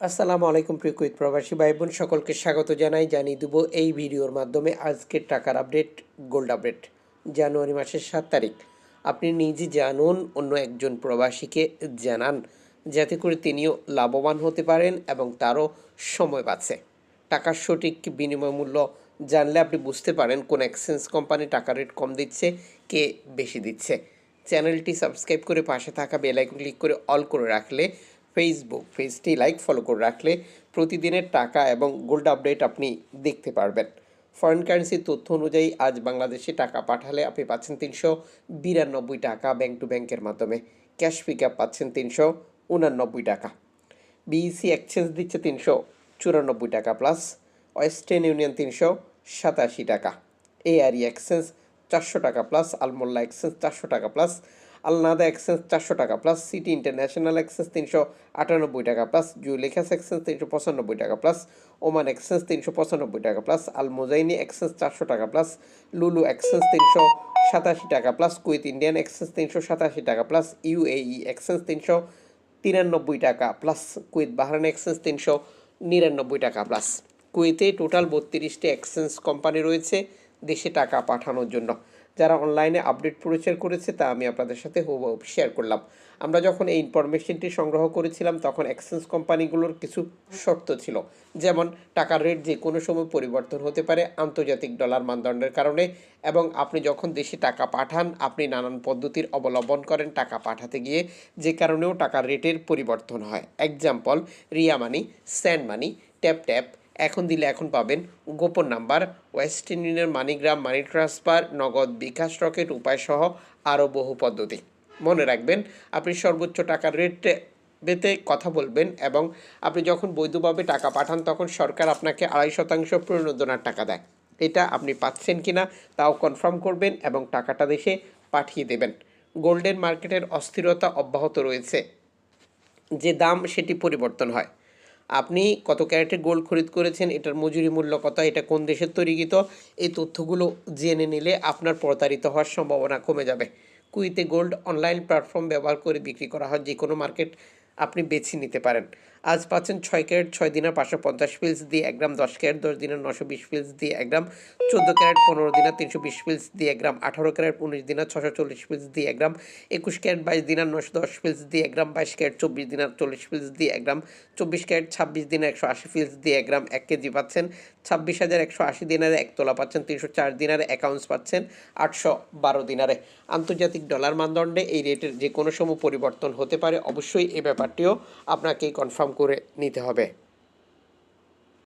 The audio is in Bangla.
আসসালামু আলাইকুম প্রিয় কুইত প্রবাসী ভাই বোন সকলকে স্বাগত জানাই। জানিয়ে দেবো এই ভিডিওর মাধ্যমে আজকের টাকার আপডেট, গোল্ড আপডেট, জানুয়ারি মাসের সাত তারিখ। আপনি নিজে জানুন, অন্য একজন প্রবাসীকে জানান, যাতে করে তিনিও লাভবান হতে পারেন এবং তারও সময় বাঁচে। টাকার সঠিক বিনিময় মূল্য জানলে আপনি বুঝতে পারেন কোন এক্সচেঞ্জ কোম্পানি টাকা রেট কম দিচ্ছে, কে বেশি দিচ্ছে। চ্যানেলটি সাবস্ক্রাইব করে পাশে থাকা বেল আইকন ক্লিক করে অল করে রাখলে ফেসবুক পেজটি লাইক ফলো করে রাখলে প্রতিদিনের টাকা এবং গোল্ড আপডেট আপনি দেখতে পারবেন। ফরেন কারেন্সির তথ্য অনুযায়ী আজ বাংলাদেশে টাকা পাঠালে আপনি পাচ্ছেন তিনশো বিরানব্বই টাকা ব্যাংক টু ব্যাংকের মাধ্যমে। ক্যাশ পিক আপ পাচ্ছেন তিনশো উনানব্বই টাকা। বিইসি এক্সচেঞ্জ দিচ্ছে তিনশো চুরানব্বই টাকা প্লাস ওয়েস্টার্ন ইউনিয়ন তিনশো সাতাশি টাকা। এআরই এক্সচেঞ্জ চারশো টাকা প্লাস আলমোল্লা এক্সচেঞ্জ চারশো টাকা প্লাস আলনাদা এক্সচেঞ্জ চারশো টাকা প্লাস সিটি ইন্টারন্যাশনাল এক্সচেঞ্জ তিনশো আটানব্বই টাকা প্লাস জুলেখাস এক্সচেঞ্জ তিনশো পঁচানব্বই টাকা প্লাস ওমান এক্সচেঞ্জ তিনশো পঁচানব্বই টাকা প্লাস আল মোজাইনি এক্সচেঞ্জ চারশো টাকা প্লাস লুলু এক্সচেঞ্জ তিনশো সাতাশি টাকা প্লাস কুইথ ইন্ডিয়ান এক্সচেঞ্জ তিনশো সাতাশি টাকা প্লাস ইউএই এক্সচেঞ্জ তিনশো তিরানব্বই টাকা প্লাস কুইথ বাহারান এক্সচেঞ্জ তিনশো নিরানব্বই টাকা প্লাস কুয়েতে টোটাল বত্রিশটি এক্সচেঞ্জ কোম্পানি রয়েছে দেশে টাকা পাঠানোর জন্য। যারা অনলাইনে আপডেট প্রচার করেছে, তা আমি আপনাদের সাথে হুবহু শেয়ার করলাম। আমরা যখন এই ইনফরমেশনটি সংগ্রহ করেছিলাম, তখন এক্সচেঞ্জ কোম্পানিগুলোর কিছু শর্ত ছিল। যেমন, টাকার রেট যে কোনো সময় পরিবর্তন হতে পারে আন্তর্জাতিক ডলার মানদণ্ডের কারণে এবং আপনি যখন দেশে টাকা পাঠান, আপনি নানান পদ্ধতির অবলম্বন করেন টাকা পাঠাতে গিয়ে, যে কারণেও টাকার রেটের পরিবর্তন হয়। Example Ria money send money tap tap এখন দিলে এখন পাবেন গোপন নাম্বার, ওয়েস্ট ইউনিয়নের MoneyGram, money transfer, Nagad bKash Rocket উপায় সহ আরও বহু পদ্ধতি। মনে রাখবেন, আপনি সর্বোচ্চ টাকার রেট পেতে কথা বলবেন এবং আপনি যখন বৈধভাবে টাকা পাঠান তখন সরকার আপনাকে আড়াই শতাংশ প্রণোদনার টাকা দেয়। এটা আপনি পাচ্ছেন কিনা তাও কনফার্ম করবেন এবং টাকাটা দেশে পাঠিয়ে দেবেন। গোল্ডেন মার্কেটের অস্থিরতা অব্যাহত রয়েছে। যে দাম সেটি পরিবর্তন হয়। আপনি কত ক্যারেটের গোল্ড খরিদ করেছেন, এটার মজুরি মূল্য কত, এটা কোন দেশের তৈরিকৃত এই তথ্যগুলো জেনে নিলে আপনার প্রতারিত হওয়ার সম্ভাবনা কমে যাবে। কুইতে গোল্ড অনলাইন প্ল্যাটফর্ম ব্যবহার করে বিক্রি করা হয় যে কোনো মার্কেট আপনি বেছে নিতে পারেন। আজ পাচ্ছেন ছয় ক্যারেট, ছয় দিনের পাঁচশো পঞ্চাশ পিলস দিয়ে এক গ্রাম দশ ক্যারেট, দশ দিনের নশো বিশ পিলস দিয়ে এক গ্রাম, চোদ্দ ক্যারেট, পনেরো দিনের তিনশো বিশ পিলস দিয়ে এক গ্রাম, আঠারো ক্যারেট, উনিশ দিনের ছশো চল্লিশ পিলস দিয়ে এক গ্রাম, একুশ ক্যারেট, বাইশ দিনের নশো দশ পিলস দিয়ে এক গ্রাম, বাইশ ক্যারেট, চব্বিশ দিনের চল্লিশ পিলস দিয়ে এক গ্রাম, চব্বিশ ক্যারেট, ছাব্বিশ দিনের একশো আশি পিলস দিয়ে এক গ্রাম, এক কেজি পাচ্ছেন, ছাব্বিশ হাজার একশো আশি দিনারে এক তোলা পাচ্ছেন, তিনশো চার দিনারে অ্যাকাউন্টস পাচ্ছেন, আটশো বারো দিনারে। আন্তর্জাতিক ডলার মানদণ্ডে এই রেটের যে কোনো সময় পরিবর্তন হতে পারে, অবশ্যই এই ব্যাপারটিও আপনাকে কনফার্ম করে নিতে হবে।